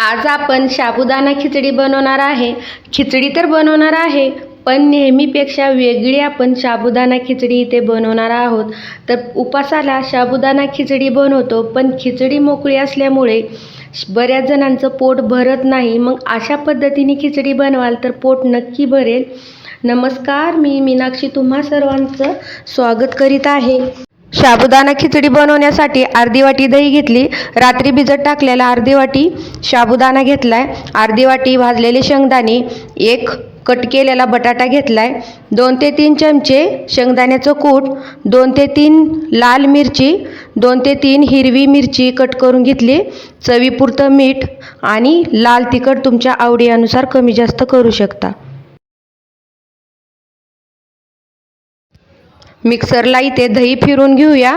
आज आपण साबुदाणा खिचडी बनवणार आहे. खिचडी तर बनवणार आहे पण नेहमीपेक्षा वेगळी आपण साबुदाणा खिचडी इथे बनवणार आहोत. तर उपासाला साबुदाणा खिचडी बनवतो पण खिचडी मोकळी असल्यामुळे बऱ्याच जणांचं पोट भरत नाही. मग अशा पद्धतीने खिचडी बनवाल तर पोट नक्की भरेल. नमस्कार मी मीनाक्षी. तुम्हा सर्वांचं स्वागत करीत आहे. साबुदाणा खिचडी बनवण्यासाठी अर्धी वाटी दही घेतली. रात्री भिजत टाकलेला अर्धी वाटी साबुदाणा घेतलाय. अर्धी वाटी भाजलेले शेंगदाणे एक कट केलेला बटाटा घेतलाय. दोन ते तीन चमचे शेंगदाण्याचं कूट दोन ते तीन लाल मिरची दोन ते तीन हिरवी मिरची कट करून घेतली. चवीपुरतं मीठ आणि लाल तिखट तुमच्या आवडीनुसार कमी जास्त करू शकता. मिक्सरला इथे दही फिरून घेऊया.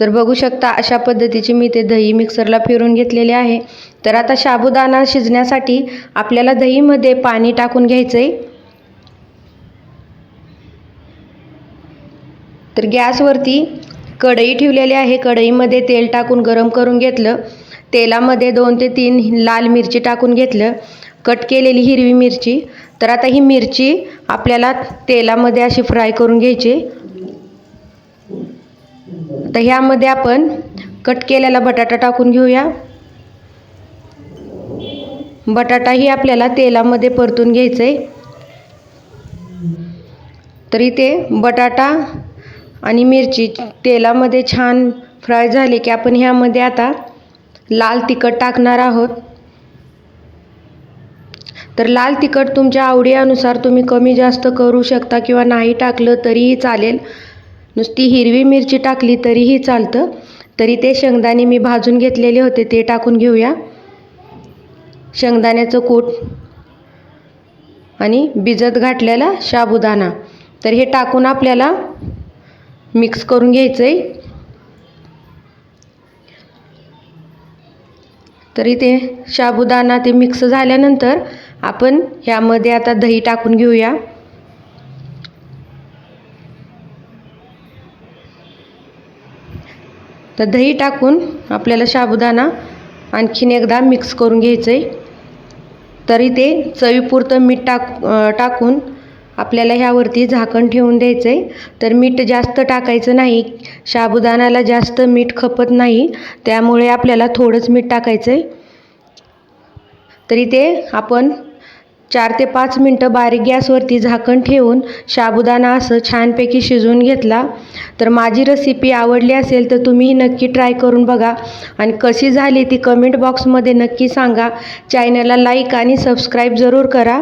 तर बघू शकता अशा पद्धतीची मी ते दही मिक्सरला फिरून घेतलेले आहे. तर आता साबुदाणा शिजण्यासाठी आपल्याला दहीमध्ये पाणी टाकून घ्यायचं आहे तर गॅसवरती कढई ठेवलेली आहे. कढईमध्ये तेल टाकून गरम करून घेतलं. तेलामध्ये दोन ते तीन लाल मिरची टाकून घेतलं. कट केलेली हिरवी मिरची. तर आता ही मिरची आपल्याला तेलामध्ये अशी फ्राय करून घ्यायची. तर ह्यामध्ये आपण कट केलेला बटाटा टाकून घेऊया. बटाटाही आपल्याला तेलामध्ये परतून घ्यायचं आहे तर इथे बटाटा आणि मिरची तेलामध्ये छान फ्राय झाले की आपण ह्यामध्ये आता लाल तिखट टाकणार आहोत. तर लाल तिखट तुमच्या आवडीनुसार तुम्ही कमी जास्त करू शकता किंवा नाही टाकलं तरीही चालेल. नुसती हिरवी मिरची टाकली तरीही चालतं. तरी ते शेंगदाणे मी भाजून घेतलेले होते ते टाकून घेऊया. शेंगदाण्याचं कूट आणि भिजत घातलेला साबुदाणा तर हे टाकून आपल्याला मिक्स करून घ्यायचं आहे तरी ते साबुदाणा ते मिक्स झाल्यानंतर आपण ह्यामध्ये आता दही टाकून घेऊया. तर दही टाकून आपल्याला साबुदाणा आणखीन एकदा मिक्स करून घ्यायचं आहे तरी ते चवीपुरतं मीठ टाक टाकून आपल्याला ह्यावरती झाकण ठेवून द्यायचं आहे तर मीठ जास्त टाकायचं नाही. साबुदाण्याला जास्त मीठ खपत नाही. त्यामुळे आपल्याला थोडंच मीठ टाकायचं आहे तरी ते आपण चार ते पाच मिनटं बारीक गॅसवरती झाकण ठेवून साबुदाणा असं छानपैकी शिजवून घेतला. तर माझी रेसिपी आवडली असेल तर तुम्ही नक्की ट्राय करून बघा. आणि कशी झाली ती कमेंट बॉक्समध्ये नक्की सांगा. चॅनलला लाईक आणि सबस्क्राईब जरूर करा.